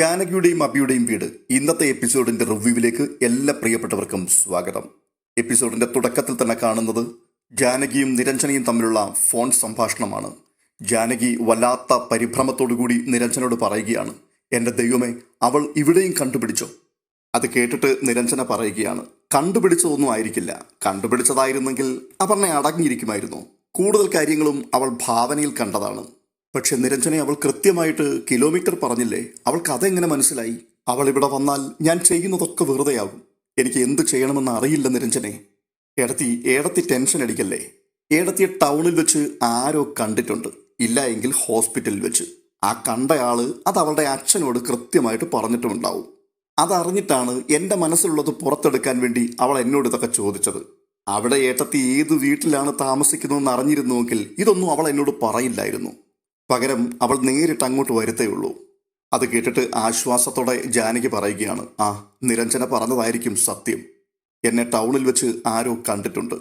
ജാനകിയുടെയും അബിയുടെയും വീട് ഇന്നത്തെ എപ്പിസോഡിന്റെ റിവ്യൂവിലേക്ക് എല്ലാ പ്രിയപ്പെട്ടവർക്കും സ്വാഗതം. എപ്പിസോഡിന്റെ തുടക്കത്തിൽ തന്നെ കാണുന്നത് ജാനകിയും നിരഞ്ജനയും തമ്മിലുള്ള ഫോൺ സംഭാഷണമാണ്. ജാനകി വല്ലാത്ത പരിഭ്രമത്തോടുകൂടി നിരഞ്ജനോട് പറയുകയാണ് എന്റെ ദൈവമേ അവൾ ഇവിടെയും കണ്ടുപിടിച്ചോ? അത് കേട്ടിട്ട് നിരഞ്ജന പറയുകയാണ് കണ്ടുപിടിച്ചതൊന്നും ആയിരിക്കില്ല. കണ്ടുപിടിച്ചതായിരുന്നെങ്കിൽ അപർണ അടങ്ങിയിരിക്കുമായിരുന്നു. കൂടുതൽ കാര്യങ്ങളും അവൾ ഭാവനയിൽ കണ്ടതാണ്. പക്ഷെ നിരഞ്ജനെ അവൾ കൃത്യമായിട്ട് കിലോമീറ്റർ പറഞ്ഞില്ലേ? അവൾക്ക് അതെങ്ങനെ മനസ്സിലായി? അവൾ ഇവിടെ വന്നാൽ ഞാൻ ചെയ്യുന്നതൊക്കെ വെറുതെയാകും. എനിക്ക് എന്ത് ചെയ്യണമെന്ന് അറിയില്ല നിരഞ്ജനെ. ഏടത്തി ഏടത്തി ടെൻഷൻ അടിക്കല്ലേ? ഏടത്തിയെ ടൗണിൽ വെച്ച് ആരോ കണ്ടിട്ടുണ്ട്. ഇല്ല എങ്കിൽ ഹോസ്പിറ്റലിൽ വെച്ച്. ആ കണ്ടയാൾ അത് അവളുടെ അച്ഛനോട് കൃത്യമായിട്ട് പറഞ്ഞിട്ടുമുണ്ടാവും. അതറിഞ്ഞിട്ടാണ് എന്റെ മനസ്സിലുള്ളത് പുറത്തെടുക്കാൻ വേണ്ടി അവൾ എന്നോട് ഇതൊക്കെ ചോദിച്ചത്. അവിടെ ഏട്ടത്തി ഏത് വീട്ടിലാണ് താമസിക്കുന്നതെന്ന് അറിഞ്ഞിരുന്നുവെങ്കിൽ ഇതൊന്നും അവൾ എന്നോട് പറയില്ലായിരുന്നു. പകരം അവൾ നേരിട്ട് അങ്ങോട്ട് വരുത്തേയുള്ളൂ. അത് കേട്ടിട്ട് ആശ്വാസത്തോടെ ജാനകി പറയുകയാണ് ആ നിരഞ്ജന പറഞ്ഞതായിരിക്കും സത്യം. എന്നെ ടൗണിൽ വെച്ച് ആരോ കണ്ടിട്ടുണ്ട്.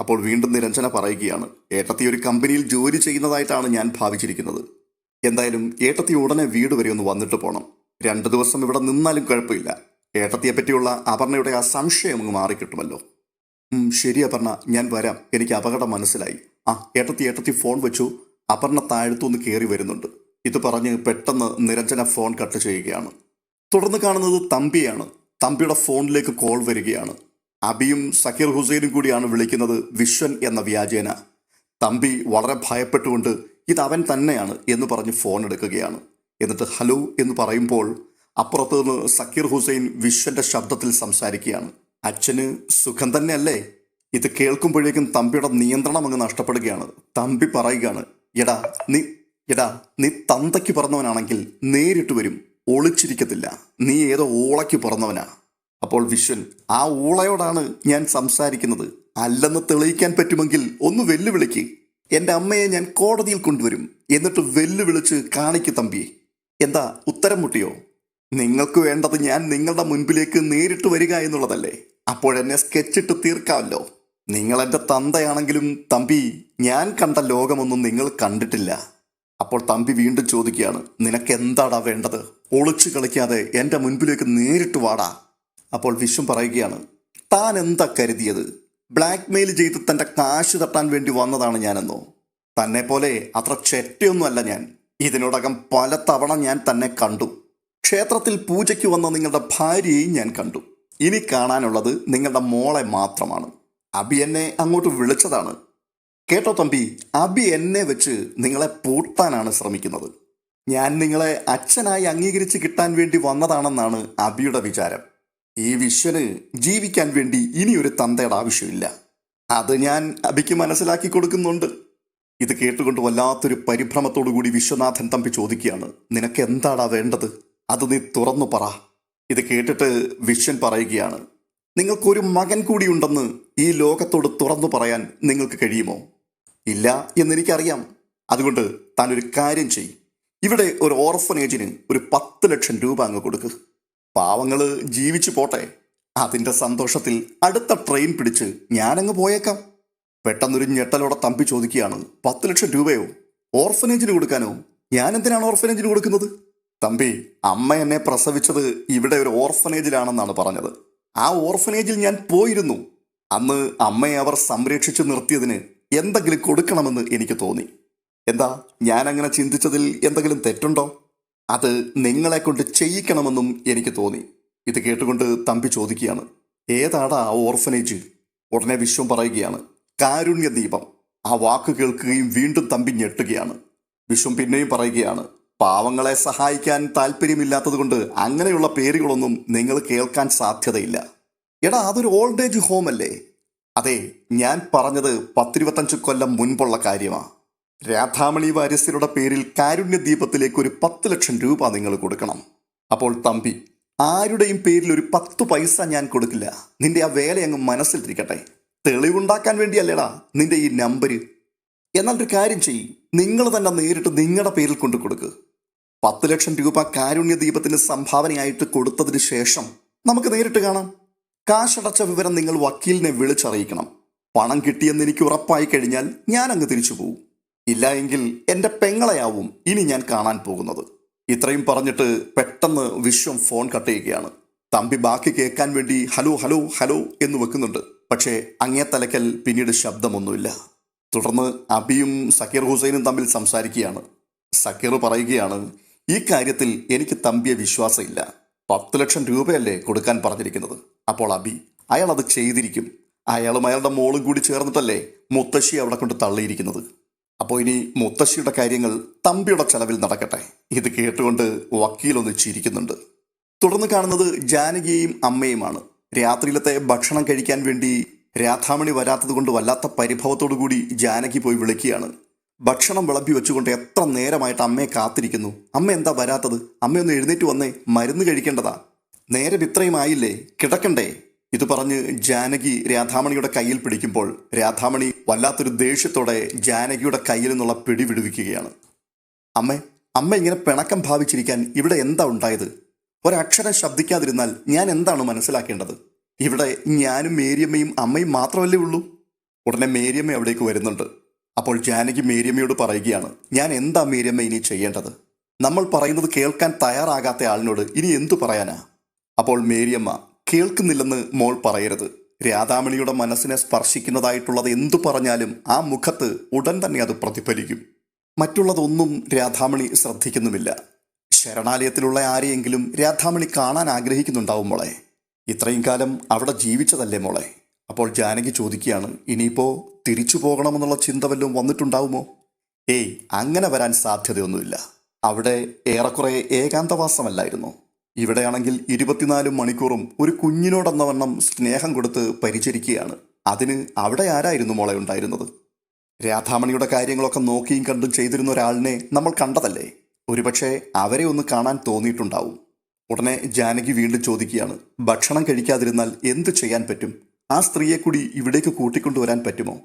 അപ്പോൾ വീണ്ടും നിരഞ്ജന പറയുകയാണ് ഏട്ടത്തി ഒരു കമ്പനിയിൽ ജോലി ചെയ്യുന്നതായിട്ടാണ് ഞാൻ ഭാവിച്ചിരിക്കുന്നത്. എന്തായാലും ഏട്ടത്തി ഉടനെ വീട് വരെ ഒന്ന് വന്നിട്ട് പോകണം രണ്ടു ദിവസം ഇവിടെ നിന്നാലും കുഴപ്പമില്ല. ഏട്ടത്തിയെ പറ്റിയുള്ള അപർണയുടെ ആ സംശയം അങ്ങ് മാറിക്കിട്ടുമല്ലോ. ശരി അപർണ ഞാൻ വരാം. എനിക്ക് അപകടം മനസ്സിലായി. ആ ഏട്ടത്തി ഏട്ടത്തി ഫോൺ വെച്ചു. അപർണ താഴ്ത്തുനിന്ന് കയറി വരുന്നുണ്ട്. ഇത് പറഞ്ഞ് പെട്ടെന്ന് നിരഞ്ജന ഫോൺ കട്ട് ചെയ്യുകയാണ്. തുടർന്ന് കാണുന്നത് തമ്പിയാണ്. തമ്പിയുടെ ഫോണിലേക്ക് കോൾ വരികയാണ്. അബിയും സക്കീർ ഹുസൈനും കൂടിയാണ് വിളിക്കുന്നത് വിശ്വൻ എന്ന വ്യാജേന. തമ്പി വളരെ ഭയപ്പെട്ടുകൊണ്ട് ഇത് അവൻ തന്നെയാണ് എന്ന് പറഞ്ഞ് ഫോൺ എടുക്കുകയാണ്. എന്നിട്ട് ഹലോ എന്ന് പറയുമ്പോൾ അപ്പുറത്ത് നിന്ന് സക്കീർ ഹുസൈൻ വിശ്വന്റെ ശബ്ദത്തിൽ സംസാരിക്കുകയാണ്. അച്ഛന് സുഖം തന്നെയല്ലേ? ഇത് കേൾക്കുമ്പോഴേക്കും തമ്പിയുടെ നിയന്ത്രണം അങ്ങ് നഷ്ടപ്പെടുകയാണ്. തമ്പി പറയുകയാണ് എടാ നീ എടാ നീ തന്തയ്ക്ക് പറഞ്ഞവനാണെങ്കിൽ നേരിട്ട് വരും. ഒളിച്ചിരിക്കത്തില്ല. നീ ഏതോ ഓളയ്ക്ക് പിറന്നവനാ. അപ്പോൾ വിശ്വൻ ആ ഊളയോടാണ് ഞാൻ സംസാരിക്കുന്നത്. അല്ലെന്ന് തെളിയിക്കാൻ പറ്റുമെങ്കിൽ ഒന്ന് വെല്ലുവിളിക്ക്. എന്റെ അമ്മയെ ഞാൻ കോടതിയിൽ കൊണ്ടുവരും. എന്നിട്ട് വെല്ലുവിളിച്ച് കാണിക്ക് തമ്പി. എന്താ ഉത്തരം മുട്ടിയോ? നിങ്ങൾക്ക് വേണ്ടത് ഞാൻ നിങ്ങളുടെ മുൻപിലേക്ക് നേരിട്ട് വരിക എന്നുള്ളതല്ലേ. അപ്പോഴെന്നെ സ്കെച്ചിട്ട് തീർക്കാമല്ലോ. നിങ്ങൾ എന്റെ തന്തയാണെങ്കിലും തമ്പി ഞാൻ കണ്ട ലോകമൊന്നും നിങ്ങൾ കണ്ടിട്ടില്ല. അപ്പോൾ തമ്പി വീണ്ടും ചോദിക്കുകയാണ് നിനക്ക് എന്താടാ വേണ്ടത്? ഒളിച്ചു കളിക്കാതെ എന്റെ മുൻപിലേക്ക് നേരിട്ട് വാടാ. അപ്പോൾ വിശ്വം പറയുകയാണ് താൻ എന്താ കരുതിയത്? ബ്ലാക്ക് മെയിൽ ചെയ്ത് തന്റെ കാശ് തട്ടാൻ വേണ്ടി വന്നതാണ് ഞാനെന്നോ? തന്നെ പോലെ അത്ര ചെറ്റയൊന്നുമല്ല ഞാൻ. ഇതിനോടകം പല തവണ ഞാൻ തന്നെ കണ്ടു. ക്ഷേത്രത്തിൽ പൂജയ്ക്ക് വന്ന നിങ്ങളുടെ ഭാര്യയെയും ഞാൻ കണ്ടു. ഇനി കാണാനുള്ളത് നിങ്ങളുടെ മോളെ മാത്രമാണ്. അബി എന്നെ അങ്ങോട്ട് വിളിച്ചതാണ്. കേട്ടോ തമ്പി അബി എന്നെ വെച്ച് നിങ്ങളെ പൂട്ടാനാണ് ശ്രമിക്കുന്നത്. ഞാൻ നിങ്ങളെ അച്ഛനായി അംഗീകരിച്ച് കിട്ടാൻ വേണ്ടി വന്നതാണെന്നാണ് അബിയുടെ വിചാരം. ഈ വിശ്വന് ജീവിക്കാൻ വേണ്ടി ഇനിയൊരു തന്തയുടെ ആവശ്യമില്ല. അത് ഞാൻ അബിക്ക് മനസ്സിലാക്കി കൊടുക്കുന്നുണ്ട്. ഇത് കേട്ടുകൊണ്ട് വല്ലാത്തൊരു പരിഭ്രമത്തോടു കൂടി വിശ്വനാഥൻ തമ്പി ചോദിക്കുകയാണ് നിനക്ക് എന്താടാ വേണ്ടത്? അത് നീ തുറന്നു പറ. ഇത് കേട്ടിട്ട് വിശ്വൻ പറയുകയാണ് നിങ്ങൾക്കൊരു മകൻ കൂടിയുണ്ടെന്ന് ഈ ലോകത്തോട് തുറന്നു പറയാൻ നിങ്ങൾക്ക് കഴിയുമോ? ഇല്ല എന്നെനിക്കറിയാം. അതുകൊണ്ട് താൻ ഒരു കാര്യം ചെയ് ഇവിടെ ഒരു ഓർഫനേജിന് ഒരു പത്ത് ലക്ഷം രൂപ അങ്ങ് കൊടുക്ക്. പാവങ്ങൾ ജീവിച്ചു പോട്ടെ. അതിന്റെ സന്തോഷത്തിൽ അടുത്ത ട്രെയിൻ പിടിച്ച് ഞാനങ്ങ് പോയേക്കാം. പെട്ടെന്നൊരു ഞെട്ടലോടെ തമ്പി ചോദിക്കുകയാണ് പത്ത് ലക്ഷം രൂപയോ? ഓർഫനേജിന് കൊടുക്കാനോ? ഞാൻ എന്തിനാണ് ഓർഫനേജിന് കൊടുക്കുന്നത്? തമ്പി അമ്മ എന്നെ പ്രസവിച്ചത് ഇവിടെ ഒരു ഓർഫനേജിലാണെന്നാണ് പറഞ്ഞത്. ആ ഓർഫനേജിൽ ഞാൻ പോയിരുന്നു. അന്ന് അമ്മയെ അവർ സംരക്ഷിച്ചു നിർത്തിയതിന് എന്തെങ്കിലും കൊടുക്കണമെന്ന് എനിക്ക് തോന്നി. എന്താ ഞാൻ അങ്ങനെ ചിന്തിച്ചതിൽ എന്തെങ്കിലും തെറ്റുണ്ടോ? അത് നിങ്ങളെ കൊണ്ട് ചെയ്യിക്കണമെന്നും എനിക്ക് തോന്നി. ഇത് കേട്ടുകൊണ്ട് തമ്പി ചോദിക്കുകയാണ്. ഏതാടാ ആ ഓർഫനേജ്? ഉടനെ വിശ്വം പറയുകയാണ്. കാരുണ്യ ദീപം. ആ വാക്ക് കേൾക്കുകയും വീണ്ടും തമ്പി ഞെട്ടുകയാണ്. വിശ്വം പിന്നെയും പറയുകയാണ്. പാവങ്ങളെ സഹായിക്കാൻ താല്പര്യമില്ലാത്തതുകൊണ്ട് അങ്ങനെയുള്ള പേരുകളൊന്നും നിങ്ങൾ കേൾക്കാൻ സാധ്യതയില്ല. എടാ അതൊരു ഓൾഡ് ഏജ് ഹോം അല്ലേ? അതെ ഞാൻ പറഞ്ഞത് പത്തിരുപത്തഞ്ച് കൊല്ലം മുൻപുള്ള കാര്യമാണ് രാധാമണി വാര്യസ്ഥരുടെ പേരിൽ കാരുണ്യ ദീപത്തിലേക്ക് ഒരു പത്ത് ലക്ഷം രൂപ നിങ്ങൾ കൊടുക്കണം. അപ്പോൾ തമ്പി ആരുടെയും പേരിൽ ഒരു പത്ത് പൈസ ഞാൻ കൊടുക്കില്ല. നിന്റെ ആ വേല അങ്ങ് മനസ്സിലിരിക്കട്ടെ. തെളിവുണ്ടാക്കാൻ വേണ്ടിയല്ലേടാ നിന്റെ ഈ നമ്പർ എന്നാൽ ഒരു കാര്യം ചെയ്യും നിങ്ങൾ തന്നെ നേരിട്ട് നിങ്ങളുടെ പേരിൽ കൊണ്ടു കൊടുക്കുക പത്ത് ലക്ഷം രൂപ കാരുണ്യ ദീപത്തിന് സംഭാവനയായിട്ട് കൊടുത്തതിന് ശേഷം നമുക്ക് നേരിട്ട് കാണാം. കാശടച്ച വിവരം നിങ്ങൾ വക്കീലിനെ വിളിച്ചറിയിക്കണം. പണം കിട്ടിയെന്ന് എനിക്ക് ഉറപ്പായി കഴിഞ്ഞാൽ ഞാൻ അങ്ങ് തിരിച്ചു പോകും ഇല്ല എങ്കിൽ എന്റെ പെങ്ങളെയാവും ഇനി ഞാൻ കാണാൻ പോകുന്നത്. ഇത്രയും പറഞ്ഞിട്ട് പെട്ടെന്ന് വിശ്വം ഫോൺ കട്ട് ചെയ്യുകയാണ്. തമ്പി ബാക്കി കേൾക്കാൻ വേണ്ടി ഹലോ ഹലോ ഹലോ എന്ന് വെക്കുന്നുണ്ട്. പക്ഷേ അങ്ങേ തലക്കൽ പിന്നീട് ശബ്ദമൊന്നുമില്ല. തുടർന്ന് അബിയും സക്കീർ ഹുസൈനും തമ്മിൽ സംസാരിക്കുകയാണ്. സക്കീർ പറയുകയാണ് ഈ കാര്യത്തിൽ എനിക്ക് തമ്പിയെ വിശ്വാസമില്ല. പത്ത് ലക്ഷം രൂപയല്ലേ കൊടുക്കാൻ പറഞ്ഞിരിക്കുന്നത്. അപ്പോൾ അബി അയാൾ അത് ചെയ്തിരിക്കും. അയാളും അയാളുടെ മോളും കൂടി ചേർന്നിട്ടല്ലേ മുത്തശ്ശി അവിടെ കൊണ്ട് തള്ളിയിരിക്കുന്നത്. അപ്പോൾ ഇനി മുത്തശ്ശിയുടെ കാര്യങ്ങൾ തമ്പിയുടെ ചെലവിൽ നടക്കട്ടെ. ഇത് കേട്ടുകൊണ്ട് വക്കീലൊന്ന് ചിരിക്കുന്നുണ്ട്. തുടർന്ന് കാണുന്നത് ജാനകിയെയും അമ്മയുമാണ്. രാത്രിയിലത്തെ ഭക്ഷണം കഴിക്കാൻ വേണ്ടി രാധാമണി വരാത്തത് കൊണ്ട് വല്ലാത്ത പരിഭവത്തോടു കൂടി ജാനകി പോയി വിളിക്കുകയാണ്. ഭക്ഷണം വിളമ്പി വെച്ചുകൊണ്ട് എത്ര നേരമായിട്ട് അമ്മയെ കാത്തിരിക്കുന്നു. അമ്മ എന്താ വരാത്തത്? അമ്മയൊന്ന് എഴുന്നേറ്റ് വന്നേ മരുന്ന് കഴിക്കേണ്ടതാ. നേരം ഇത്രയും ആയില്ലേ കിടക്കണ്ടേ? ഇത് പറഞ്ഞ് ജാനകി രാധാമണിയുടെ കയ്യിൽ പിടിക്കുമ്പോൾ രാധാമണി വല്ലാത്തൊരു ദേഷ്യത്തോടെ ജാനകിയുടെ കയ്യിൽ നിന്നുള്ള പിടി വിടുവിക്കുകയാണ്. അമ്മ അമ്മ ഇങ്ങനെ പിണക്കം ഭാവിച്ചിരിക്കാൻ ഇവിടെ എന്താ ഉണ്ടായത്? ഒരക്ഷരം ശബ്ദിക്കാതിരുന്നാൽ ഞാൻ എന്താണ് മനസ്സിലാക്കേണ്ടത്? ഇവിടെ ഞാനും മേരിയമ്മയും അമ്മയും മാത്രമല്ലേ ഉള്ളൂ? ഉടനെ മേരിയമ്മ അവിടേക്ക് വരുന്നുണ്ട്. അപ്പോൾ ജാനകി മേരിയമ്മയോട് പറയുകയാണ് ഞാൻ എന്താ മേരിയമ്മ ഇനി ചെയ്യേണ്ടത്? നമ്മൾ പറയുന്നത് കേൾക്കാൻ തയ്യാറാകാത്ത ആളിനോട് ഇനി എന്തു പറയാനാ? അപ്പോൾ മേരിയമ്മ കേൾക്കുന്നില്ലെന്ന് മോൾ പറയരുത്. രാധാമണിയുടെ മനസ്സിനെ സ്പർശിക്കുന്നതായിട്ടുള്ളത് എന്തു പറഞ്ഞാലും ആ മുഖത്ത് ഉടൻ തന്നെ അത് പ്രതിഫലിക്കും. മറ്റുള്ളതൊന്നും രാധാമണി ശ്രദ്ധിക്കുന്നുമില്ല. ശരണാലയത്തിലുള്ള ആരെയെങ്കിലും രാധാമണി കാണാൻ ആഗ്രഹിക്കുന്നുണ്ടാവും മോളെ. ഇത്രയും കാലം അവിടെ ജീവിച്ചതല്ലേ മോളെ? അപ്പോൾ ജാനകി ചോദിക്കുകയാണ് ഇനിയിപ്പോ തിരിച്ചു പോകണമെന്നുള്ള ചിന്ത വല്ലതും വന്നിട്ടുണ്ടാവുമോ? ഏയ് അങ്ങനെ വരാൻ സാധ്യതയൊന്നുമില്ല. അവിടെ ഏറെക്കുറെ ഏകാന്തവാസമല്ലായിരുന്നു. ഇവിടെയാണെങ്കിൽ ഇരുപത്തിനാല് മണിക്കൂറും ഒരു കുഞ്ഞിനോടെന്ന വണ്ണം സ്നേഹം കൊടുത്ത് പരിചരിക്കുകയാണ്. അതിന് അവിടെ ആരായിരുന്നു മോളെ ഉണ്ടായിരുന്നത്? രാധാമണിയുടെ കാര്യങ്ങളൊക്കെ നോക്കിയും കണ്ടും ചെയ്തിരുന്ന ഒരാളിനെ നമ്മൾ കണ്ടതല്ലേ? ഒരുപക്ഷെ അവരെ ഒന്ന് കാണാൻ തോന്നിയിട്ടുണ്ടാവും. ഉടനെ ജാനകി വീണ്ടും ചോദിക്കുകയാണ് ഭക്ഷണം കഴിക്കാതിരുന്നാൽ എന്ത് ചെയ്യാൻ പറ്റും? ആ സ്ത്രീയെ കൂടി ഇവിടേക്ക് കൂട്ടിക്കൊണ്ടുവരാൻ പറ്റുമോ?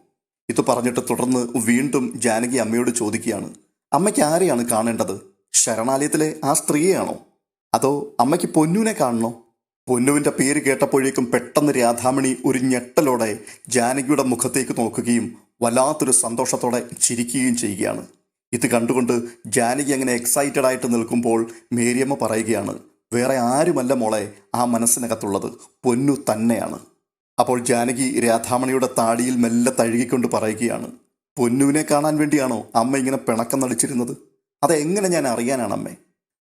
ഇത് പറഞ്ഞിട്ട് തുടർന്ന് വീണ്ടും ജാനകി അമ്മയോട് ചോദിക്കുകയാണ് അമ്മയ്ക്ക് ആരെയാണ് കാണേണ്ടത്? ശരണാലയത്തിലെ ആ സ്ത്രീയെയാണോ? അതോ അമ്മയ്ക്ക് പൊന്നുവിനെ കാണണോ? പൊന്നുവിന്റെ പേര് കേട്ടപ്പോഴേക്കും പെട്ടെന്ന് രാധാമണി ഒരു ഞെട്ടലോടെ ജാനകിയുടെ മുഖത്തേക്ക് നോക്കുകയും വല്ലാത്തൊരു സന്തോഷത്തോടെ ചിരിക്കുകയും ചെയ്യുകയാണ്. ഇത് കണ്ടുകൊണ്ട് ജാനകി അങ്ങനെ എക്സൈറ്റഡ് ആയിട്ട് നിൽക്കുമ്പോൾ മേരിയമ്മ പറയുകയാണ് വേറെ ആരുമല്ല മോളെ ആ മനസ്സിനകത്തുള്ളത്. പൊന്നു തന്നെയാണ്. അപ്പോൾ ജാനകി രാധാമണിയുടെ താടിയിൽ മെല്ലെ തഴുകിക്കൊണ്ട് പറയുകയാണ് പൊന്നുവിനെ കാണാൻ വേണ്ടിയാണോ അമ്മ ഇങ്ങനെ പിണക്കം നടിച്ചിരുന്നത്? അതെങ്ങനെ ഞാൻ അറിയാനാണ് അമ്മേ?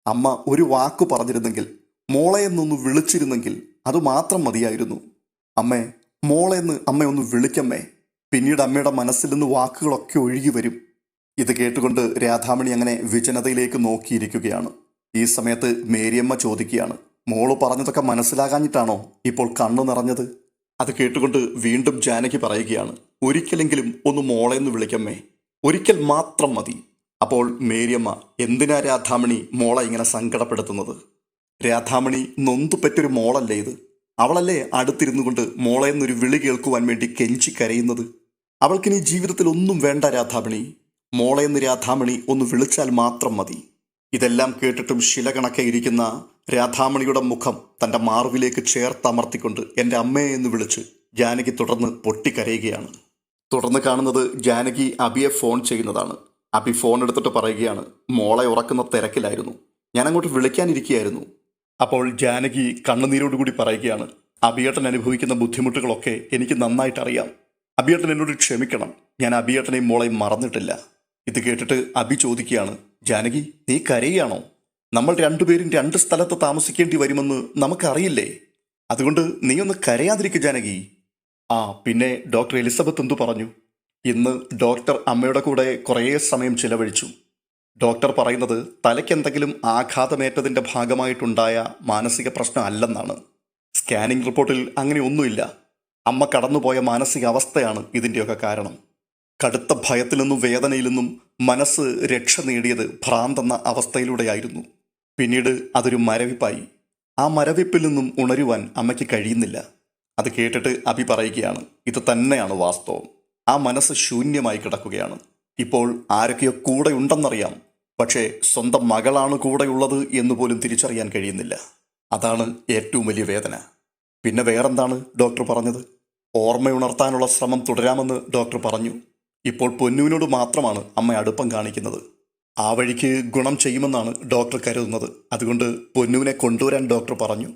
അമ്മ ഒരു വാക്ക് പറഞ്ഞിരുന്നെങ്കിൽ മോളെ എന്നൊന്ന് വിളിച്ചിരുന്നെങ്കിൽ അത് മാത്രം മതിയായിരുന്നു. അമ്മേ മോളെ എന്ന് അമ്മ ഒന്ന് വിളിക്കമ്മേ. പിന്നീട് അമ്മയുടെ മനസ്സിൽ നിന്ന് വാക്കുകളൊക്കെ ഒഴുകി വരും. ഇത് കേട്ടുകൊണ്ട് രാധാമണി അങ്ങനെ വിജനതയിലേക്ക് നോക്കിയിരിക്കുകയാണ്. ഈ സമയത്ത് മേരിയമ്മ ചോദിക്കുകയാണ് മോൾ പറഞ്ഞതൊക്കെ മനസ്സിലാകാഞ്ഞിട്ടാണോ ഇപ്പോൾ കണ്ണു നിറഞ്ഞത്? അത് കേട്ടുകൊണ്ട് വീണ്ടും ജാനകി പറയുകയാണ് ഒരിക്കലെങ്കിലും ഒന്ന് മോളെ എന്ന് വിളിക്കമ്മേ. ഒരിക്കൽ മാത്രം മതി. അപ്പോൾ മേരിയമ്മ എന്തിനാ രാധാമണി മോളെ ഇങ്ങനെ സങ്കടപ്പെടുത്തുന്നത്? രാധാമണി നൊന്തുപറ്റൊരു മോളല്ലേ ഇത്? അവളല്ലേ അടുത്തിരുന്നു കൊണ്ട് മോളെ എന്നൊരു വിളി കേൾക്കുവാൻ വേണ്ടി കെഞ്ചി കരയുന്നത്? അവൾക്കിനി ജീവിതത്തിൽ ഒന്നും വേണ്ട രാധാമണി. മോളെ എന്ന് രാധാമണി ഒന്ന് വിളിച്ചാൽ മാത്രം മതി. ഇതെല്ലാം കേട്ടിട്ടും ശിലകണക്കെ ഇരിക്കുന്ന രാധാമണിയുടെ മുഖം തന്റെ മാർവിലേക്ക് ചേർത്തമർത്തിക്കൊണ്ട് എന്റെ അമ്മയെ എന്ന് വിളിച്ച് ജാനകി തുടർന്ന് പൊട്ടിക്കരയുകയാണ്. തുടർന്ന് കാണുന്നത് ജാനകി അബിയെ ഫോൺ ചെയ്യുന്നതാണ്. അബി ഫോൺ എടുത്തിട്ട് പറയുകയാണ് മോളെ ഉറക്കുന്ന തിരക്കിലായിരുന്നു. ഞാൻ അങ്ങോട്ട് വിളിക്കാനിരിക്കുകയായിരുന്നു. അപ്പോൾ ജാനകി കണ്ണുനീരോട് കൂടി പറയുകയാണ് അബിയേട്ടൻ അനുഭവിക്കുന്ന ബുദ്ധിമുട്ടുകളൊക്കെ എനിക്ക് നന്നായിട്ട് അറിയാം അബിയേട്ടൻ എന്നോട് ക്ഷമിക്കണം. ഞാൻ അബിയേട്ടനെയും മോളെയും മറന്നിട്ടില്ല. ഇത് കേട്ടിട്ട് അബി ചോദിക്കുകയാണ് ജാനകി നീ കരയാണോ? നമ്മൾ രണ്ടുപേരും രണ്ട് സ്ഥലത്ത് താമസിക്കേണ്ടി വരുമെന്ന് നമുക്കറിയില്ലേ? അതുകൊണ്ട് നീ ഒന്ന് കരയാതിരിക്കുക ജാനകി. ആ പിന്നെ ഡോക്ടർ എലിസബത്ത് എന്തു പറഞ്ഞു? ഇന്ന് ഡോക്ടർ അമ്മയുടെ കൂടെ കുറേ സമയം ചിലവഴിച്ചു. ഡോക്ടർ പറയുന്നത് തലയ്ക്കെന്തെങ്കിലും ആഘാതമേറ്റതിന്റെ ഭാഗമായിട്ടുണ്ടായ മാനസിക പ്രശ്നം അല്ലെന്നാണ് സ്കാനിംഗ് റിപ്പോർട്ടിൽ അങ്ങനെയൊന്നുമില്ല അമ്മ കടന്നുപോയ മാനസികാവസ്ഥയാണ് ഇതിന്റെയൊക്കെ കാരണം. കടുത്ത ഭയത്തിൽ നിന്നും വേദനയിൽ നിന്നും മനസ്സ് രക്ഷ നേടിയത് ഭ്രാന്തെന്ന അവസ്ഥയിലൂടെയായിരുന്നു. പിന്നീട് അതൊരു മരവിപ്പായി. ആ മരവിപ്പിൽ നിന്നും ഉണരുവാൻ അമ്മയ്ക്ക് കഴിയുന്നില്ല. അത് കേട്ടിട്ട് അഭി പറയുകയാണ് ഇത് തന്നെയാണ് വാസ്തവം. ആ മനസ്സ് ശൂന്യമായി കിടക്കുകയാണ്. ഇപ്പോൾ ആരൊക്കെയോ കൂടെ ഉണ്ടെന്നറിയാം പക്ഷേ സ്വന്തം മകളാണ് കൂടെയുള്ളത് എന്ന് പോലും തിരിച്ചറിയാൻ കഴിയുന്നില്ല. അതാണ് ഏറ്റവും വലിയ വേദന. പിന്നെ വേറെന്താണ് ഡോക്ടർ പറഞ്ഞത്? ഓർമ്മയുണർത്താനുള്ള ശ്രമം തുടരാമെന്ന് ഡോക്ടർ പറഞ്ഞു. ഇപ്പോൾ പൊന്നുവിനോട് മാത്രമാണ് അമ്മ അടുപ്പം കാണിക്കുന്നത്. ആ വഴിക്ക് ഗുണം ചെയ്യുമെന്നാണ് ഡോക്ടർ കരുതുന്നത്. അതുകൊണ്ട് പൊന്നുവിനെ കൊണ്ടുവരാൻ ഡോക്ടർ പറഞ്ഞു.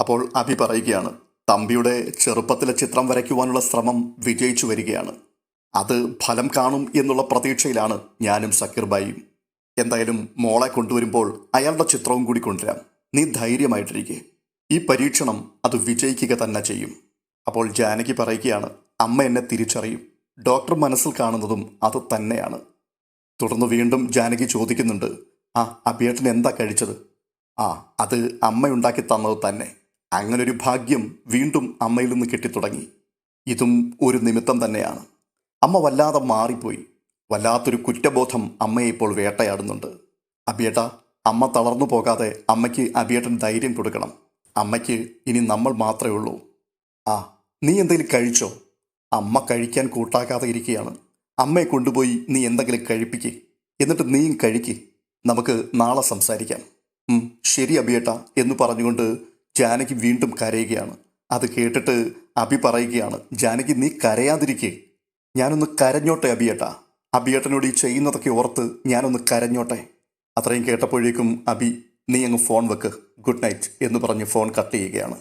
അപ്പോൾ അഭി പറയുകയാണ് തമ്പിയുടെ ചെറുപ്പത്തിലെ ചിത്രം വരയ്ക്കുവാനുള്ള ശ്രമം വിജയിച്ചു വരികയാണ്. അത് ഫലം കാണും എന്നുള്ള പ്രതീക്ഷയിലാണ് ഞാനും സക്കീർ ബായിയും എന്തായാലും മോളെ കൊണ്ടുവരുമ്പോൾ അയാളുടെ ചിത്രവും കൂടി കൊണ്ടുവരാം. നീ ധൈര്യമായിട്ടിരിക്കെ. ഈ പരീക്ഷണം അത് വിജയിക്കുക തന്നെ ചെയ്യും. അപ്പോൾ ജാനകി പറയുകയാണ് അമ്മ എന്നെ തിരിച്ചറിയും. ഡോക്ടർ മനസ്സിൽ കാണുന്നതും അത് തന്നെയാണ്. തുടർന്ന് വീണ്ടും ജാനകി ചോദിക്കുന്നുണ്ട് ആ അഭിയേട്ടൻ എന്താ കഴിച്ചത്? ആ അത് അമ്മയുണ്ടാക്കി തന്നത് തന്നെ. അങ്ങനൊരു ഭാഗ്യം വീണ്ടും അമ്മയിൽ നിന്ന് കിട്ടിത്തുടങ്ങി. ഇതും ഒരു നിമിത്തം തന്നെയാണ്. അമ്മ വല്ലാതെ മാറിപ്പോയി. വല്ലാത്തൊരു കുറ്റബോധം അമ്മയെ ഇപ്പോൾ വേട്ടയാടുന്നുണ്ട്. അബിയേട്ട അമ്മ തളർന്നു പോകാതെ അമ്മയ്ക്ക് അബിയേട്ടൻ ധൈര്യം കൊടുക്കണം. അമ്മയ്ക്ക് ഇനി നമ്മൾ മാത്രമേ ഉള്ളൂ. ആ നീ എന്തെങ്കിലും കഴിച്ചോ? അമ്മ കഴിക്കാൻ കൂട്ടാക്കാതെ ഇരിക്കുകയാണ്. അമ്മയെ കൊണ്ടുപോയി നീ എന്തെങ്കിലും കഴിപ്പിക്ക്. എന്നിട്ട് നീയും കഴിക്ക്. നമുക്ക് നാളെ സംസാരിക്കാം. ശരി അബിയേട്ട എന്ന് പറഞ്ഞുകൊണ്ട് ജാനകി വീണ്ടും കരയുകയാണ്. അത് കേട്ടിട്ട് അബി പറയുകയാണ് ജാനകി നീ കരയാതിരിക്കേ. ഞാനൊന്ന് കരഞ്ഞോട്ടെ അബിയേട്ടാ അബിയേട്ടനോട് ഈ ചെയ്യുന്നതൊക്കെ ഓർത്ത് ഞാനൊന്ന് കരഞ്ഞോട്ടെ. അത്രയും കേട്ടപ്പോഴേക്കും അബി നീ അങ്ങ് ഫോൺ വെക്ക്. Good night. എന്ന് പറഞ്ഞ് ഫോൺ കട്ട് ചെയ്യുകയാണ്.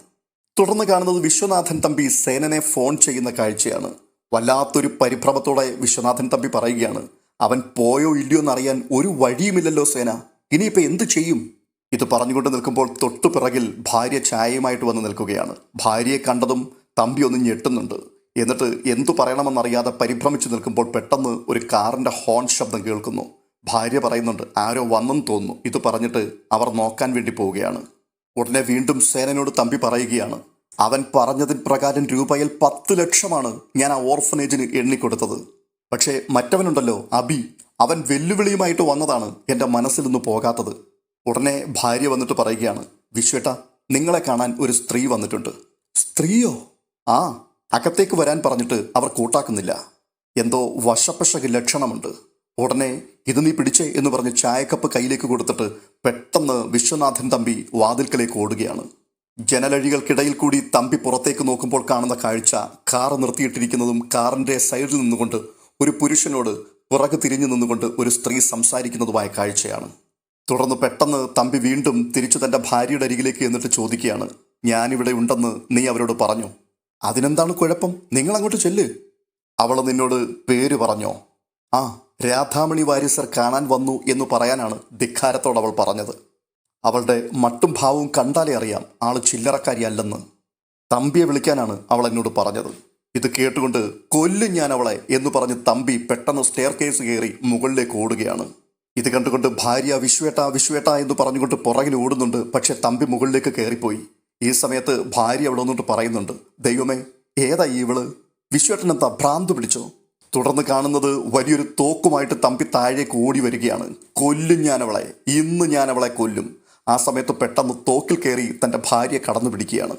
തുടർന്ന് കാണുന്നത് വിശ്വനാഥൻ തമ്പി സേനനെ ഫോൺ ചെയ്യുന്ന കാഴ്ചയാണ്. വല്ലാത്തൊരു പരിഭ്രമത്തോടെ വിശ്വനാഥൻ തമ്പി പറയുകയാണ് അവൻ പോയോ ഇല്ലയോ എന്നറിയാൻ ഒരു വഴിയുമില്ലല്ലോ സേന. ഇനിയിപ്പോൾ എന്ത് ചെയ്യും? ഇത് പറഞ്ഞുകൊണ്ട് നിൽക്കുമ്പോൾ തൊട്ടു പിറകിൽ ഭാര്യ ചായയുമായിട്ട് വന്ന് നിൽക്കുകയാണ്. ഭാര്യയെ കണ്ടതും തമ്പി ഒന്ന് ഞെട്ടുന്നുണ്ട്. എന്നിട്ട് എന്തു പറയണമെന്നറിയാതെ പരിഭ്രമിച്ചു നിൽക്കുമ്പോൾ പെട്ടെന്ന് ഒരു കാറിന്റെ ഹോൺ ശബ്ദം കേൾക്കുന്നു. ഭാര്യ പറയുന്നുണ്ട് ആരോ വന്നെന്ന് തോന്നുന്നു. ഇത് പറഞ്ഞിട്ട് അവർ നോക്കാൻ വേണ്ടി പോവുകയാണ്. ഉടനെ വീണ്ടും സേനനോട് തമ്പി പറയുകയാണ് അവൻ പറഞ്ഞതിൻ പ്രകാരം രൂപയിൽ പത്ത് ലക്ഷമാണ് ഞാൻ ആ ഓർഫനേജിന് എണ്ണിക്കൊടുത്തത്. പക്ഷേ മറ്റവനുണ്ടല്ലോ അബി. അവൻ വെല്ലുവിളിയുമായിട്ട് വന്നതാണ് എന്റെ മനസ്സിൽ നിന്ന് പോകാത്തത്. ഉടനെ ഭാര്യ വന്നിട്ട് പറയുകയാണ് വിശ്വേട്ട നിങ്ങളെ കാണാൻ ഒരു സ്ത്രീ വന്നിട്ടുണ്ട്. സ്ത്രീയോ? ആ അകത്തേക്ക് വരാൻ പറഞ്ഞിട്ട് അവർ കൂട്ടാക്കുന്നില്ല. എന്തോ വശപ്പശക ലക്ഷണമുണ്ട്. ഉടനെ ഇത് നീ പിടിച്ചേ എന്ന് പറഞ്ഞ് ചായക്കപ്പ് കയ്യിലേക്ക് കൊടുത്തിട്ട് പെട്ടെന്ന് വിശ്വനാഥൻ തമ്പി വാതിൽക്കലേക്ക് ഓടുകയാണ്. ജനലഴികൾക്കിടയിൽ കൂടി തമ്പി പുറത്തേക്ക് നോക്കുമ്പോൾ കാണുന്ന കാഴ്ച കാർ നിർത്തിയിട്ടിരിക്കുന്നതും കാറിന്റെ സൈഡിൽ നിന്നുകൊണ്ട് ഒരു പുരുഷനോട് പുറകു തിരിഞ്ഞു നിന്നുകൊണ്ട് ഒരു സ്ത്രീ സംസാരിക്കുന്നതുമായ കാഴ്ചയാണ്. തുടർന്ന് പെട്ടെന്ന് തമ്പി വീണ്ടും തിരിച്ചു തന്റെ ഭാര്യയുടെ അരികിലേക്ക് എന്നിട്ട് ചോദിക്കുകയാണ്. ഞാനിവിടെ ഉണ്ടെന്ന് നീ അവരോട് പറഞ്ഞു. അതിനെന്താണ് കുഴപ്പം? നിങ്ങൾ അങ്ങോട്ട് ചെല്ല്. അവൾ നിന്നോട് പേര് പറഞ്ഞോ? ആ രാധാമണി വാര്യസർ കാണാൻ വന്നു എന്ന് പറയാനാണ് ധിക്കാരത്തോട് അവൾ പറഞ്ഞത്. അവളുടെ മട്ടും ഭാവവും കണ്ടാലേ അറിയാം ആൾ ചില്ലറക്കാരിയല്ലെന്ന് തമ്പിയെ വിളിക്കാനാണ് അവൾ എന്നോട് പറഞ്ഞത്. ഇത് കേട്ടുകൊണ്ട് കൊല്ലും ഞാൻ അവളെ എന്ന് പറഞ്ഞ് തമ്പി പെട്ടെന്ന് സ്റ്റെയർ കേസ് കയറി മുകളിലേക്ക് ഓടുകയാണ്. ഇത് കണ്ടുകൊണ്ട് ഭാര്യ വിശ്വേട്ട വിശ്വേട്ട എന്ന് പറഞ്ഞുകൊണ്ട് പുറകിൽ ഓടുന്നുണ്ട്. പക്ഷെ തമ്പി മുകളിലേക്ക് കയറിപ്പോയി. ഈ സമയത്ത് ഭാര്യ അവിടെ വന്നിട്ട് പറയുന്നുണ്ട് ദൈവമേ ഏതാ ഇവൾ? വിശ്വേട്ടൻ എന്താ ഭ്രാന്ത് പിടിച്ചോ? തുടർന്ന് കാണുന്നത് വലിയൊരു തോക്കുമായിട്ട് തമ്പി താഴേക്ക് ഓടി വരികയാണ്. കൊല്ലും ഞാൻ അവളെ ഇന്ന് ഞാൻ അവളെ കൊല്ലും. ആ സമയത്ത് പെട്ടെന്ന് തോക്കിൽ കയറി തന്റെ ഭാര്യയെ കടന്നു പിടിക്കുകയാണ്.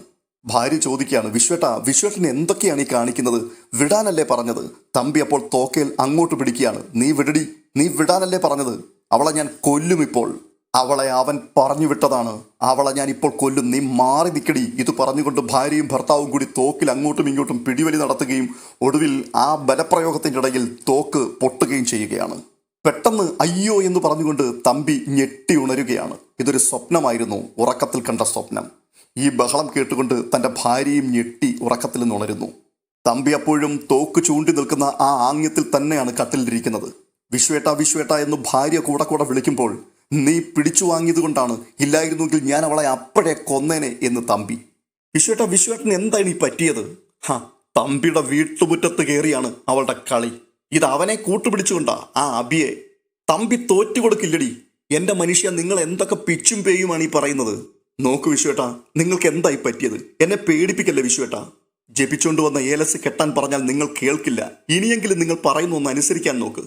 ഭാര്യ ചോദിക്കുകയാണ് വിശ്വട്ട വിശ്വേട്ടൻ എന്തൊക്കെയാണ് ഈ കാണിക്കുന്നത്? വിടാനല്ലേ പറഞ്ഞത്? തമ്പി അപ്പോൾ തോക്കയിൽ അങ്ങോട്ട് പിടിക്കുകയാണ് നീ വിടടി നീ വിടാനല്ലേ പറഞ്ഞത്? അവളെ ഞാൻ കൊല്ലും ഇപ്പോൾ. അവളെ അവൻ പറഞ്ഞു വിട്ടതാണ്. അവളെ ഞാൻ ഇപ്പോൾ കൊല്ലും. നീ മാറി നിൽക്കടി ഇത് പറഞ്ഞുകൊണ്ട് ഭാര്യയും ഭർത്താവും കൂടി തോക്കിൽ അങ്ങോട്ടും ഇങ്ങോട്ടും പിടിവലി നടത്തുകയും ഒടുവിൽ ആ ബലപ്രയോഗത്തിന്റെ ഇടയിൽ തോക്ക് പൊട്ടുകയും ചെയ്യുകയാണ്. പെട്ടെന്ന് അയ്യോ എന്ന് പറഞ്ഞുകൊണ്ട് തമ്പി ഞെട്ടി ഉണരുകയാണ്. ഇതൊരു സ്വപ്നമായിരുന്നു ഉറക്കത്തിൽ കണ്ട സ്വപ്നം. ഈ ബഹളം കേട്ടുകൊണ്ട് തന്റെ ഭാര്യയും ഞെട്ടി ഉറക്കത്തിൽ നുണരുന്നു. തമ്പി അപ്പോഴും തോക്ക് ചൂണ്ടി നിൽക്കുന്ന ആ ആംഗ്യത്തിൽ തന്നെയാണ് കട്ടിലിരിക്കുന്നത്. വിശ്വേട്ട വിശ്വേട്ട എന്ന് ഭാര്യ കൂടെ കൂടെ വിളിക്കുമ്പോൾ നീ പിടിച്ചു വാങ്ങിയതുകൊണ്ടാണ് ഇല്ലായിരുന്നെങ്കിൽ ഞാൻ അവളെ അപ്പോഴേ കൊന്നേനെ എന്ന് തമ്പി. വിശ്വേട്ട വിശ്വേട്ടന് എന്താണ് ഈ പറ്റിയത്? ഹാ തമ്പിയുടെ വീട്ടുമുറ്റത്ത് കയറിയാണ് അവളുടെ കളി. ഇത് അവനെ കൂട്ടുപിടിച്ചുകൊണ്ടാ ആ അബിയെ. തമ്പി തോറ്റു കൊടുക്കില്ലടി. എന്റെ മനുഷ്യ നിങ്ങൾ എന്തൊക്കെ പിച്ചും പേയുമാണ് ഈ പറയുന്നത്? നോക്കു വിശ്വേട്ടാ നിങ്ങൾക്ക് എന്തായി പറ്റിയത്? എന്നെ പേടിപ്പിക്കല്ലേ വിശ്വേട്ടാ? ജപിച്ചുകൊണ്ട് വന്ന ഏലസ് കെട്ടാൻ പറഞ്ഞാൽ നിങ്ങൾ കേൾക്കില്ല. ഇനിയെങ്കിലും നിങ്ങൾ പറയുന്ന ഒന്ന് അനുസരിക്കാൻ നോക്ക്.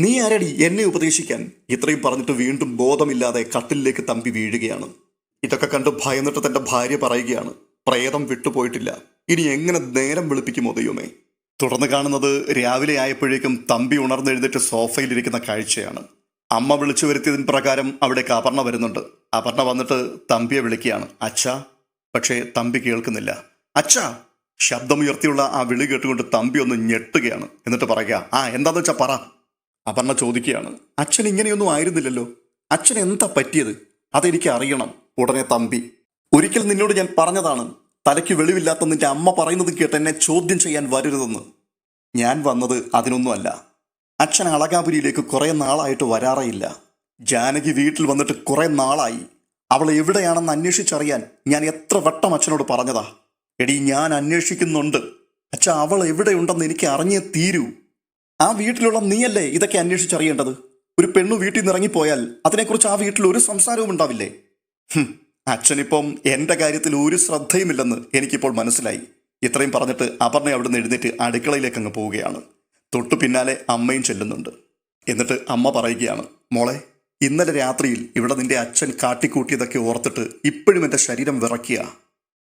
നീ ആരടി എന്നെ ഉപദേശിക്കാൻ? ഇത്രയും പറഞ്ഞിട്ട് വീണ്ടും ബോധമില്ലാതെ കട്ടിലേക്ക് തമ്പി വീഴുകയാണ്. ഇതൊക്കെ കണ്ട് ഭയന്നിട്ട് തന്റെ ഭാര്യ പറയുകയാണ്. പ്രേതം വിട്ടുപോയിട്ടില്ല. ഇനി എങ്ങനെ നേരം വെളുപ്പിക്കുമോ ദൈവമേ? തുടർന്ന് കാണുന്നത് രാവിലെ ആയപ്പോഴേക്കും തമ്പി ഉണർന്നെഴുന്നേറ്റ് സോഫയിലിരിക്കുന്ന കാഴ്ചയാണ്. അമ്മ വിളിച്ചു വരുത്തിയതിന് പ്രകാരം അവിടേക്ക് അപർണ വരുന്നുണ്ട്. അപർണ വന്നിട്ട് തമ്പിയെ വിളിക്കുകയാണ്. അച്ഛാ. പക്ഷേ തമ്പി കേൾക്കുന്നില്ല. അച്ഛാ. ശബ്ദമുയർത്തിയുള്ള ആ വിളി കേട്ടുകൊണ്ട് തമ്പി ഒന്ന് ഞെട്ടുകയാണ്. എന്നിട്ട് പറയുക ആ എന്താന്ന് വെച്ചാ പറ. അപർണ ചോദിക്കുകയാണ് അച്ഛൻ ഇങ്ങനെയൊന്നും ആയിരുന്നില്ലല്ലോ. അച്ഛൻ എന്താ പറ്റിയത്? അതെനിക്ക് അറിയണം. ഉടനെ തമ്പി ഒരിക്കൽ നിന്നോട് ഞാൻ പറഞ്ഞതാണ് തലയ്ക്ക് വെളിവില്ലാത്ത നിന്റെ അമ്മ പറയുന്നത് കേട്ട് എന്നെ ചോദ്യം ചെയ്യാൻ വരരുതെന്ന്. ഞാൻ വന്നത് അതിനൊന്നുമല്ല. അച്ഛൻ അളകാപുരിയിലേക്ക് കുറെ നാളായിട്ട് വരാറേയില്ല. ജാനകി വീട്ടിൽ വന്നിട്ട് കുറെ നാളായി. അവൾ എവിടെയാണെന്ന് അന്വേഷിച്ചറിയാൻ ഞാൻ എത്ര വട്ടം അച്ഛനോട് പറഞ്ഞതാ. എടി ഞാൻ അന്വേഷിക്കുന്നുണ്ട്. അച്ഛ അവൾ എവിടെയുണ്ടെന്ന് എനിക്ക് അറിഞ്ഞേ തീരൂ. ആ വീട്ടിലുള്ള നീയല്ലേ ഇതൊക്കെ അന്വേഷിച്ചറിയേണ്ടത്? ഒരു പെണ്ണു വീട്ടിൽ നിന്ന് ഇറങ്ങിപ്പോയാൽ അതിനെക്കുറിച്ച് ആ വീട്ടിൽ ഒരു സംസാരവും ഉണ്ടാവില്ലേ? അച്ഛനിപ്പം എന്റെ കാര്യത്തിൽ ഒരു ശ്രദ്ധയുമില്ലെന്ന് എനിക്കിപ്പോൾ മനസ്സിലായി. ഇത്രയും പറഞ്ഞിട്ട് അപർണ അവിടുന്ന് എഴുന്നേറ്റ് അടുക്കളയിലേക്ക് അങ്ങ് പോവുകയാണ്. തൊട്ടു പിന്നാലെ അമ്മയും ചെല്ലുന്നുണ്ട്. എന്നിട്ട് അമ്മ പറയുകയാണ് മോളെ ഇന്നലെ രാത്രിയിൽ ഇവിടെ നിന്റെ അച്ഛൻ കാട്ടിക്കൂട്ടിയതൊക്കെ ഓർത്തിട്ട് ഇപ്പോഴും എന്റെ ശരീരം വിറയ്ക്കുക.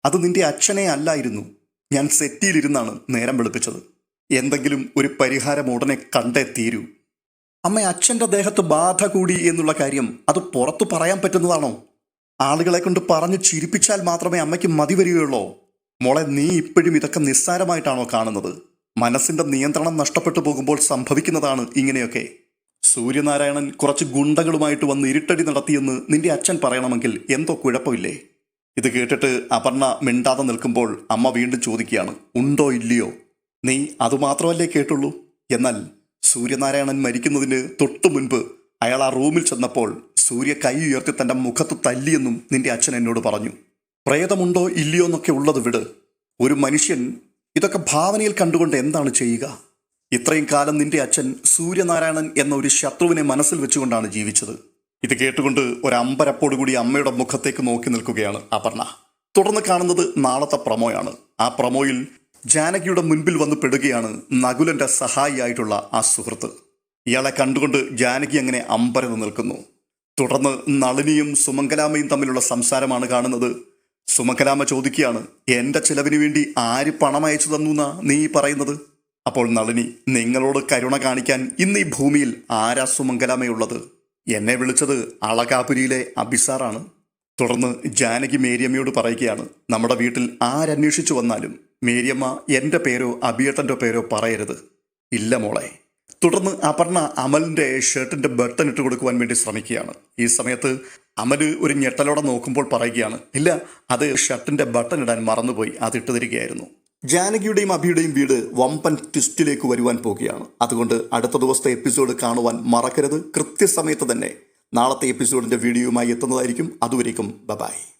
അത് നിന്റെ അച്ഛനെ അല്ലായിരുന്നു. ഞാൻ സെറ്റിയിലിരുന്നാണ് നേരം വെളുപ്പിച്ചത്. എന്തെങ്കിലും ഒരു പരിഹാരം ഉടനെ കണ്ടേ തീരൂ. അമ്മ അച്ഛന്റെ ദേഹത്ത് ബാധ കൂടി എന്നുള്ള കാര്യം അത് പുറത്തു പറയാൻ പറ്റുന്നതാണോ? ആളുകളെ കൊണ്ട് പറഞ്ഞു ചിരിപ്പിച്ചാൽ മാത്രമേ അമ്മയ്ക്ക് മതി വരികയുള്ളൂ. മോളെ നീ ഇപ്പോഴും ഇതൊക്കെ നിസ്സാരമായിട്ടാണോ കാണുന്നത്? മനസ്സിന്റെ നിയന്ത്രണം നഷ്ടപ്പെട്ടു പോകുമ്പോൾ സംഭവിക്കുന്നതാണ് ഇങ്ങനെയൊക്കെ. സൂര്യനാരായണൻ കുറച്ച് ഗുണ്ടകളുമായിട്ട് വന്ന് ഇരുട്ടടി നടത്തിയെന്ന് നിന്റെ അച്ഛൻ പറയണമെങ്കിൽ എന്തോ കുഴപ്പമില്ലേ? ഇത് കേട്ടിട്ട് അപർണ മിണ്ടാതെ നിൽക്കുമ്പോൾ അമ്മ വീണ്ടും ചോദിക്കുകയാണ് ഉണ്ടോ ഇല്ലയോ? നീ അതുമാത്രമല്ലേ കേട്ടുള്ളൂ? എന്നാൽ സൂര്യനാരായണൻ മരിക്കുന്നതിന് തൊട്ടു മുൻപ് അയാൾ ആ റൂമിൽ ചെന്നപ്പോൾ സൂര്യ കൈ ഉയർത്തി തന്റെ മുഖത്ത് തല്ലിയെന്നും നിന്റെ അച്ഛൻ എന്നോട് പറഞ്ഞു. പ്രേതമുണ്ടോ ഇല്ലയോ എന്നൊക്കെ ഉള്ളത് വിട്. ഒരു മനുഷ്യൻ ഇതൊക്കെ ഭാവനയിൽ കണ്ടുകൊണ്ട് എന്താണ് ചെയ്യുക? ഇത്രയും കാലം നിന്റെ അച്ഛൻ സൂര്യനാരായണൻ എന്ന ഒരു ശത്രുവിനെ മനസ്സിൽ വെച്ചുകൊണ്ടാണ് ജീവിച്ചത്. ഇത് കേട്ടുകൊണ്ട് ഒരു അമ്പരപ്പോടുകൂടി അമ്മയുടെ മുഖത്തേക്ക് നോക്കി നിൽക്കുകയാണ് അപർണ. തുടർന്ന് കാണുന്നത് നാളത്തെ പ്രമോയാണ്. ആ പ്രമോയിൽ ജാനകിയുടെ മുൻപിൽ വന്ന് പെടുകയാണ് നകുലന്റെ സഹായിയായിട്ടുള്ള ആ സുഹൃത്ത്. ഇയാളെ കണ്ടുകൊണ്ട് ജാനകി അങ്ങനെ അമ്പരന്ന് നിൽക്കുന്നു. തുടർന്ന് നളിനിയും സുമംഗലാമയും തമ്മിലുള്ള സംസാരമാണ് കാണുന്നത്. സുമംഗലാമ ചോദിക്കുകയാണ് എന്റെ ചിലവിന് വേണ്ടി ആര് പണം അയച്ചു തന്നു എന്നാ നീ പറയുന്നത്? അപ്പോൾ നളിനി നിങ്ങളോട് കരുണ കാണിക്കാൻ ഇന്ന് ഈ ഭൂമിയിൽ ആരാ സുമംഗലാമയുള്ളത് എന്നെ വിളിച്ചത് അളകാപുരിയിലെ അബിസാറാണ്. തുടർന്ന് ജാനകി മേരിയമ്മയോട് പറയുകയാണ് നമ്മുടെ വീട്ടിൽ ആരന്വേഷിച്ചു വന്നാലും മേരിയമ്മ എന്റെ പേരോ അബിയേട്ടന്റെ പേരോ പറയരുത്. ഇല്ല മോളെ. തുടർന്ന് അപർണ അമലിന്റെ ഷർട്ടിന്റെ ബട്ടൺ ഇട്ട് കൊടുക്കുവാൻ വേണ്ടി ശ്രമിക്കുകയാണ്. ഈ സമയത്ത് അമൽ ഒരു ഞെട്ടലോടെ നോക്കുമ്പോൾ പറയുകയാണ് ഇല്ല അത് ഷർട്ടിന്റെ ബട്ടൺ ഇടാൻ മറന്നുപോയി അത് ഇട്ടു തരികയായിരുന്നു ജാനകിയുടെയും അഭിയുടെയും വീട് വമ്പൻ ട്വിസ്റ്റിലേക്ക് വരുവാൻ പോകുകയാണ്. അതുകൊണ്ട് അടുത്ത ദിവസത്തെ എപ്പിസോഡ് കാണുവാൻ മറക്കരുത്. കൃത്യസമയത്ത് തന്നെ നാളത്തെ എപ്പിസോഡിന്റെ വീഡിയോയുമായി എത്തുന്നതായിരിക്കും. അതുവരേക്കും ബബായ്.